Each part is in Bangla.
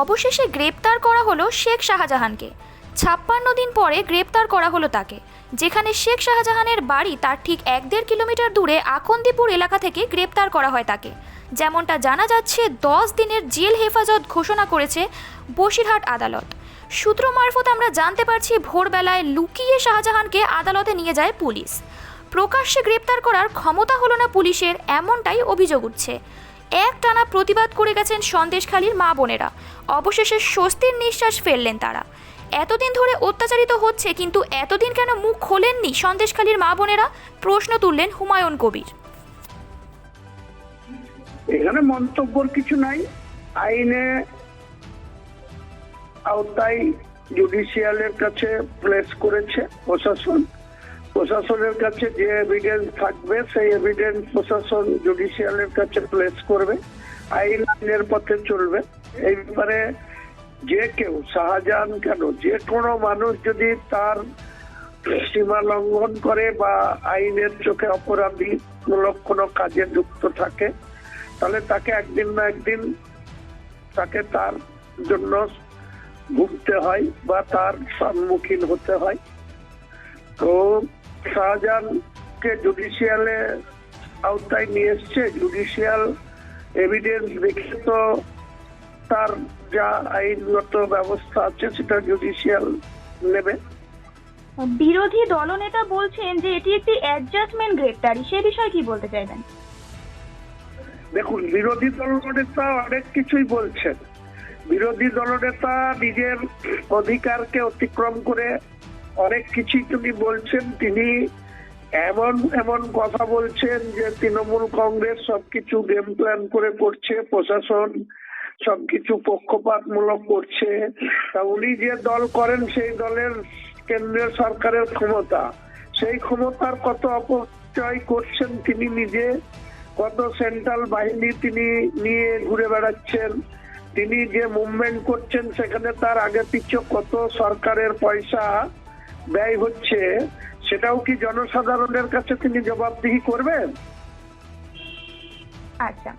অবশেষে গ্রেপ্তার করা হলো শেখ শাহজাহানকে। ছাপ্পান্ন দিন পরে গ্রেপ্তার করা হলো তাকে। যেখানে শেখ শাহজাহানের বাড়ি তার ঠিক এক দেড় কিলোমিটার দূরে আকন্দিপুর এলাকা থেকে গ্রেপ্তার করা হয় তাকে। যেমনটা জানা যাচ্ছে, দশ দিনের জেল হেফাজত ঘোষণা করেছে বসিরহাট আদালত। সূত্র মারফত আমরা জানতে পারছি, ভোরবেলায় লুকিয়ে শাহজাহানকে আদালতে নিয়ে যায় পুলিশ। প্রকাশ্যে গ্রেপ্তার করার ক্ষমতা হলো না পুলিশের, এমনটাই অভিযোগ উঠছে। এক টানা প্রতিবাদ করে গেছেন সন্দেশখালীর মা বোনেরা। অবশেষে স্বস্তির নিঃশ্বাস ফেললেন তারা। এতদিন ধরে অত্যাচারিত হচ্ছে, কিন্তু এতদিন কেন মুখ খোলেননি সন্দেশখালীর মা বোনেরা? প্রশ্ন তুললেন হুমায়ুন কবির। এখানে মন্তব্যর কিছু নাই। আইনে আওতায় জুডিশিয়ালের কাছে প্লেস করেছে প্রশাসন। প্রশাসনের কাছে যে এভিডেন্স থাকবে, সেই এভিডেন্স প্রশাসন জুডিশিয়ালের কাছে প্লেস করবে আইন আইনের পথে চলবে। এই ব্যাপারে যে কেউ, শাহজাহান কেন? যে কোনো মানুষ যদি তার সীমা লঙ্ঘন করে বা আইনের চোখে অপরাধীমূলক কোনো কাজে যুক্ত থাকে, তাহলে তাকে একদিন না একদিন তাকে তার জন্য ভুগতে হয় বা তার সম্মুখীন হতে হয়। তো শাহজাহানকে জুডিশিয়ালে আওতায় নিয়ে এসছে। জুডিশিয়াল এভিডেন্স দেখে তো তার যা আইনগত ব্যবস্থা আছে সেটা জুডিশিয়াল নেবে। বিরোধী দলনেতা বলছেন যে এটি একটি অ্যাডজাস্টমেন্ট গ্রেপ্তারি। সে বিষয়ে কি বলতে চাইবেন? দেখুন বিরোধী দলনেতা অনেক কিছুই বলছেন। বিরোধী দলনেতা নিজের অধিকারকে অতিক্রম করে অনেক কিছুই তিনি বলছেন, তিনি এমন এমন কথা বলছেন যে তৃণমূল কংগ্রেস সবকিছু গেম প্ল্যান করে করছে, প্রশাসন সবকিছু পক্ষপাতমূলক করছে। তা উনি যে দল করেন সেই দলের কেন্দ্রীয় সরকারের ক্ষমতা, সেই ক্ষমতার কত অপচয় করছেন তিনি নিজে? কত সেন্ট্রাল বাহিনী তিনি নিয়ে ঘুরে বেড়াচ্ছেন? তিনি যে মুভমেন্ট করছেন সেখানে তার আগে পিছু কত সরকারের পয়সা? ব্যয় হচ্ছে সেটাও কি জনসাধারণের কাছে তিনি জবাবদিহি করবেন? আচ্ছা।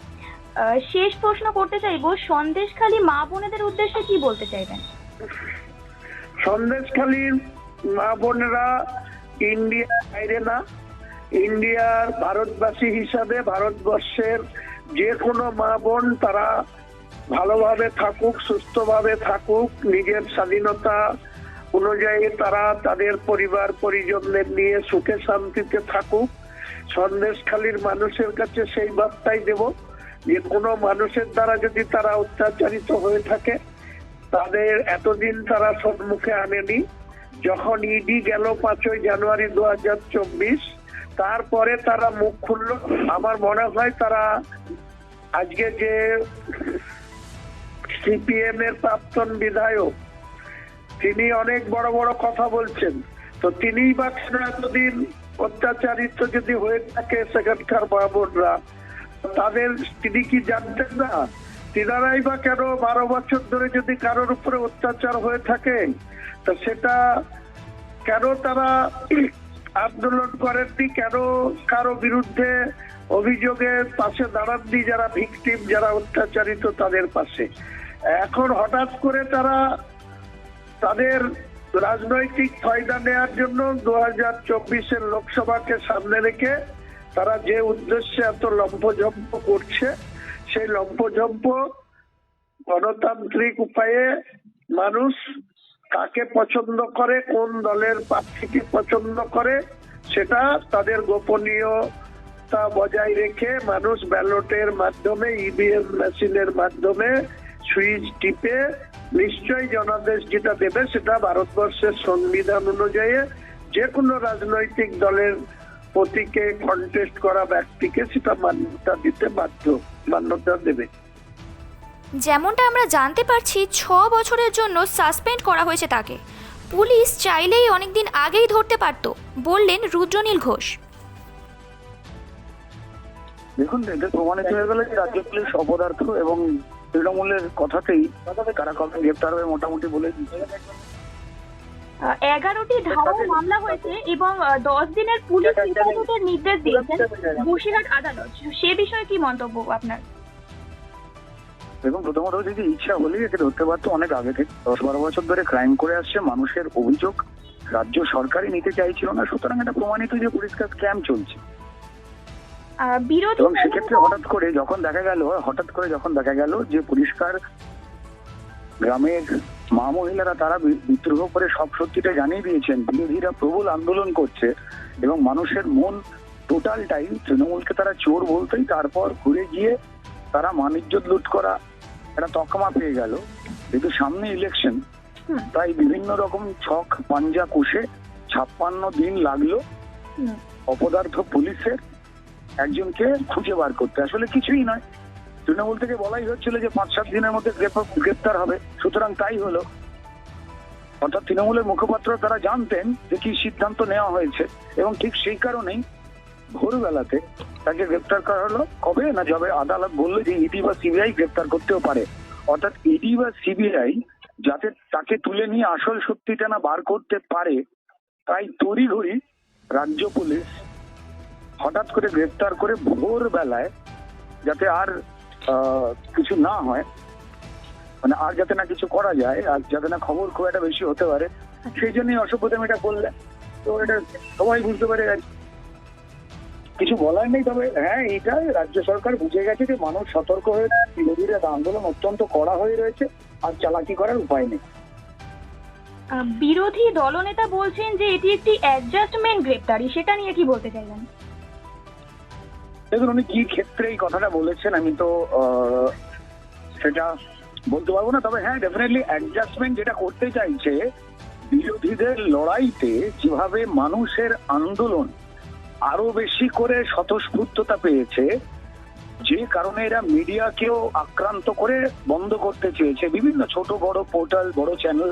শেষ প্রশ্ন করতে চাইব সন্দেশখালী মা বোনেদের উদ্দেশ্যে কি বলতে চাইবেন? সন্দেশখালীর মা বোনেরা ইন্ডিয়া বাইরে না। ইন্ডিয়ার ভারতবাসী হিসাবে ভারতবর্ষের যে কোনো মা বোন তারা ভালোভাবে থাকুক সুস্থভাবে থাকুক নিজের স্বাধীনতা অনুযায়ী তারা তাদের পরিবার, পরিজনদের নিয়ে সুখে শান্তিতে থাকুক। সন্দেশখালীর মানুষের কাছে সেই বার্তাই দেব যে, কোনো মানুষের দ্বারা যদি তারা অত্যাচারিত হয়ে থাকে, তাদের এতদিন তারা সম্মুখে আনেনি। যখন ইডি গেল পাঁচই জানুয়ারি দু হাজার চব্বিশ, তারপরে তারা মুখ খুলল। আমার মনে হয় তারা আজকে যে সিপিএম এর প্রাক্তন বিধায়ক তিনি অনেক বড় বড় কথা বলছেন। তো তিনিই বা এতদিন অত্যাচারিত যদি হয়ে থাকে সেখানকার বাবররা তাদের তিনি কি জানতেন না? তিনারাই বা কেন বারো বছর ধরে যদি কারোর উপরে অত্যাচার হয়ে থাকে, তা সেটা কেন তারা আন্দোলন করেননি? কেন কারও বিরুদ্ধে অভিযোগের পাশে দাঁড়াননি যারা ভিকটিম, যারা অত্যাচারিত তাদের পাশে? এখন হঠাৎ করে তারা তাদের রাজনৈতিক ফায়দা নেওয়ার জন্য দু হাজার চব্বিশের লোকসভাকে সামনে রেখে তারা যে উদ্দেশ্যে এত লম্পজম্প করছে, সেই লম্পজম্প গণতান্ত্রিক উপায়ে মানুষ কাকে পছন্দ করে, কোন দলের প্রার্থীকে পছন্দ করে, সেটা তাদের গোপনীয়তা বজায় রেখে মানুষ ব্যালটের মাধ্যমে ইভিএম মেশিনের মাধ্যমে সুইচ টিপে নিশ্চয়ই জনাদেশ যেটা দেবে সেটা ভারতবর্ষের সংবিধান অনুযায়ী যে কোনো রাজনৈতিক দলের প্রতীকে কন্টেস্ট করা ব্যক্তিকে সেটা মান্যতা দিতে বাধ্য মান্যতা দেবে। যেমনটা আমরা জানতে পারছি ছ বছরের জন্য সাসপেন্ড করা হয়েছে তাকে। পুলিশ চাইলেই অনেকদিন আগেই ধরতে পারত বললেন রুদ্রনীল ঘোষ। দেখুন এটা প্রমাণিত হয়ে গেল যে রাজ্য পুলিশ অপদার্থ এবং তৃণমূলের কথাতেই কারা কবে গ্রেপ্তার হবে মোটামুটি বলে দিচ্ছে এগারোটি ধারা মামলা হয়েছে এবং দশ দিনের পুলিশ হেফাজতের নির্দেশ দিয়েছেন বসিরহাট আদালত। সে বিষয়ে কি মন্তব্য আপনার? এবং প্রথমত যদি ইচ্ছা হলেই একে ধরতে পারতো অনেক আগে থেকে। দশ বারো বছর ধরে ক্রাইম করে আসছে মানুষের অভিযোগ। রাজ্য সরকারই নিতে চাইছিল না সুতরাং এটা প্রমাণিত যে পরিষ্কার স্ক্যাম চলছে। বিরোধী এবং সেক্ষেত্রে হঠাৎ করে যখন দেখা গেল হঠাৎ করে যখন দেখা গেল যে পরিষ্কার গ্রামের মা মহিলারা তারা বিদ্রোহ করে সব সত্যিটা জানিয়ে দিয়েছেন বিরোধীরা প্রবল আন্দোলন করছে এবং মানুষের মন টোটালটাই তৃণমূলকে তারা চোর বলতেই তারপর ঘুরে গিয়ে তারা মানিজ্য লুট করা একটা তকমা পেয়ে গেল। কিন্তু সামনে ইলেকশন তাই বিভিন্ন রকম ছক পাঞ্জা কষে ছাপ্পান্ন দিন লাগল অপদার্থ পুলিশের। একজনকে খুঁজে বার করতে। আসলে কিছুই নয়। তৃণমূল থেকে বলাই হচ্ছিল যে পাঁচ, সাত দিনের মধ্যে গ্রেপ- গ্রেপ্তার হবে। সুতরাং তাই হলো। অর্থাৎ তৃণমূলের মুখপাত্র তারা জানতেন যে কি সিদ্ধান্ত নেওয়া হয়েছে। এবং ঠিক সেই কারণেই ভোরবেলাতে তাকে গ্রেপ্তার করা হলো। কবে না যবে আদালত বলল যে ইডি বা সিবিআই গ্রেপ্তার করতেও পারে। অর্থাৎ ইডি বা সিবিআই যাতে তাকে তুলে নিয়ে আসল সত্যিটা না বার করতে পারে, তাই তড়িঘড়ি রাজ্য পুলিশ হঠাৎ করে গ্রেপ্তার করে ভোরবেলায় যাতে আর কিছু না হয় মানে আর যাতে না কিছু করা যায়, আর যাতে না খবর খুব একটা বেশি হতে পারে, সেই জন্যই অসভ্যতাম এটা করলে। তো এটা সবাই বুঝতে পারে কিছু বলার নেই, তবে হ্যাঁ এটা রাজ্য সরকার বুঝে গেছে যে মানুষ সতর্ক হয়ে বিরোধীরা আন্দোলন অত্যন্ত কড়া হয়ে রয়েছে, আর চালাকি করার উপায় নেই। বিরোধী দলনেতা বলছেন যে এটি একটি অ্যাডজাস্টমেন্ট গ্রেপ্তারি, সেটা নিয়ে কি বলতে চাইবেন দেখুন উনি কি ক্ষেত্রে এই কথাটা বলেছেন আমি তো সেটা বলতে পারব না। তবে হ্যাঁ ডেফিনেটলি অ্যাডজাস্টমেন্ট যেটা করতে চাইছে বিরোধীদের লড়াইতে যেভাবে মানুষের আন্দোলন আরও বেশি করে স্বতঃস্ফূর্ততা পেয়েছে যে কারণে এরা মিডিয়াকেও আক্রান্ত করে বন্ধ করতে চেয়েছে। বিভিন্ন ছোট বড় পোর্টাল বড় চ্যানেল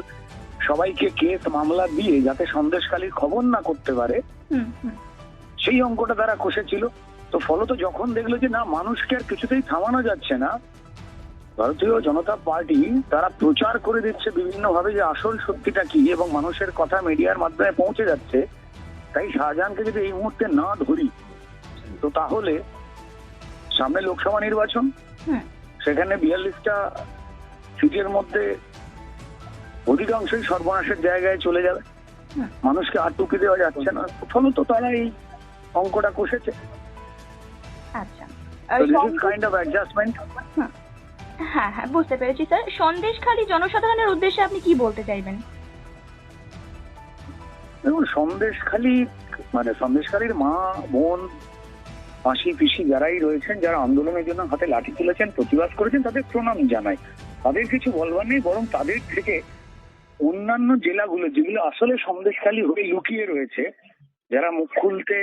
সবাইকে কেস মামলা দিয়ে যাতে সন্দেশকালীর খবর না করতে পারে সেই অঙ্কটা তারা কষেছিল। তো ফলত যখন দেখল যে না মানুষকে আর কিছুতেই থামানো যাচ্ছে না ভারতীয় জনতা পার্টি তারা প্রচার করে দিচ্ছে বিভিন্ন ভাবে যে আসল সত্যিটা কি এবং মানুষের কথা মিডিয়ার মাধ্যমে পৌঁছে যাচ্ছে তাই শাহজাহানকে যদি এই মুহূর্তে না ধরি তো তাহলে সামনে লোকসভা নির্বাচন সেখানে বিয়াল্লিশটা সিটের মধ্যে অধিকাংশই সর্বনাশের জায়গায় চলে যাবে। মানুষকে আর টুকে দেওয়া যাচ্ছে না। ফলত তারা এই অঙ্কটা কষেছে। কাইন্ড অফ অ্যাডজাস্টমেন্ট হ্যাঁ হ্যাঁ বুঝতে পেরেছি স্যার। সন্দেশখালী জনসাধারণের উদ্দেশ্যে আপনি কি বলতে চাইবেন? দেখুন সন্দেশখালী মানে সন্দেশখালীর মা বোন মাসি পিসি যারাই রয়েছেন যারা আন্দোলনের জন্য হাতে লাঠি তুলেছেন প্রতিবাদ করেছেন তাদের প্রণাম জানাই। তাদের কিছু বলবার নেই বরং তাদের থেকে অন্যান্য জেলাগুলো যেগুলো আসলে সন্দেশখালী হয়ে লুকিয়ে রয়েছে যারা মুখ খুলতে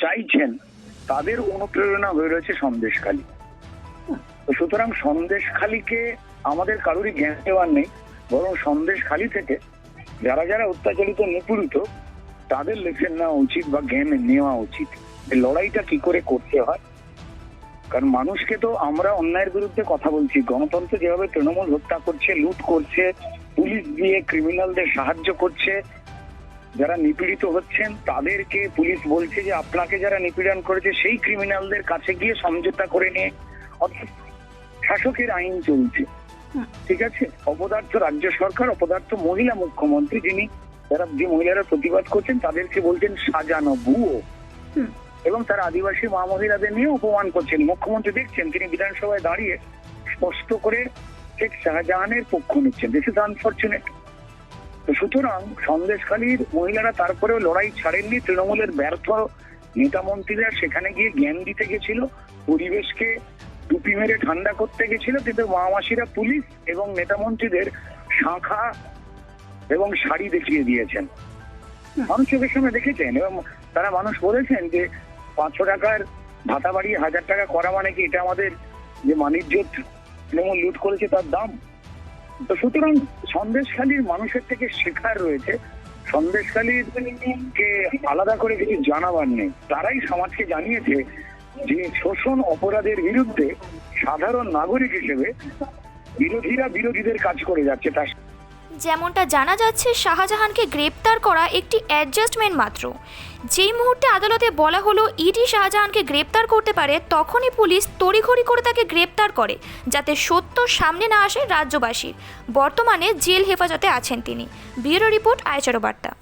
চাইছেন তাদের অনুপ্রেরণা হয়ে রয়েছে সন্দেশখালী। সুতরাং সন্দেশখালীকে আমাদের কারোরই জ্ঞান দেওয়ার নেই, বরং সন্দেশখালী থেকে যারা যারা অত্যাচারিত নিপীড়িত, তাদের লেসেন নেওয়া উচিত বা জ্ঞান নেওয়া উচিত। লড়াইটা কি করে করতে হয়। কারণ মানুষকে তো আমরা অন্যায়ের বিরুদ্ধে কথা বলছি। গণতন্ত্র যেভাবে তৃণমূল হত্যা করছে, লুট করছে, পুলিশ দিয়ে ক্রিমিনালদের সাহায্য করছে যারা নিপীড়িত হচ্ছেন তাদেরকে পুলিশ বলছে যে আপনাকে যারা নিপীড়ন করেছে সেই ক্রিমিনালদের কাছে গিয়ে সমঝোতা করে নিয়ে অর্থাৎ শাসকের আইন চলছে। ঠিক আছে? অপদার্থ রাজ্য সরকার অপদার্থ মহিলা মুখ্যমন্ত্রী যিনি যারা যে মহিলারা প্রতিবাদ করছেন তাদেরকে বলছেন সাজানো হুম। এবং তারা আদিবাসী মা মহিলাদের নিয়ে অপমান করছেন। মুখ্যমন্ত্রী দেখছেন তিনি বিধানসভায় দাঁড়িয়ে স্পষ্ট করে শেখ শাহজাহানের পক্ষ নিচ্ছেন। দিস ইজ আনফর্চুনেট সুতরাং সন্দেশখালীর মহিলারা তারপরেও লড়াই ছাড়েননি। তৃণমূলের ব্যর্থ নেতা মন্ত্রীরা সেখানে গিয়ে জ্ঞান দিতে গেছিল, পরিবেশকে টুপি মেরে ঠান্ডা করতে গেছিল, কিন্তু মামাসিরা পুলিশ এবং নেতা মন্ত্রীদের শাখা এবং শাড়ি দেখিয়ে দিয়েছেন। মানুষ চোখের সামনে দেখেছেন এবং তারা মানুষ বলেছেন যে পাঁচশো টাকার ভাতা বাড়িয়ে হাজার টাকা করা মানে কি? এটা আমাদের যে বাণিজ্য তৃণমূল লুট করেছে তার দাম। তো সুতরাং সন্দেশখালীর মানুষের থেকে শেখার রয়েছে। সন্দেশখালীর কে আলাদা করে কিছু জানাবার নেই। তারাই সমাজকে জানিয়েছে যে শোষণ অপরাধের বিরুদ্ধে সাধারণ নাগরিক হিসেবে বিরোধীরা বিরোধীদের কাজ করে যাচ্ছে। তার যেমনটা জানা যাচ্ছে, শাহজাহানকে গ্রেপ্তার করা একটি অ্যাডজাস্টমেন্ট মাত্র। যেই মুহূর্তে আদালতে বলা হলো ইডি শাহজাহানকে গ্রেপ্তার করতে পারে, তখনই পুলিশ তড়িঘড়ি করে তাকে গ্রেপ্তার করে, যাতে সত্য সামনে না আসে রাজ্যবাসীর। বর্তমানে জেল হেফাজতে আছেন তিনি। ব্যুরো রিপোর্ট আয়চারো বার্তা।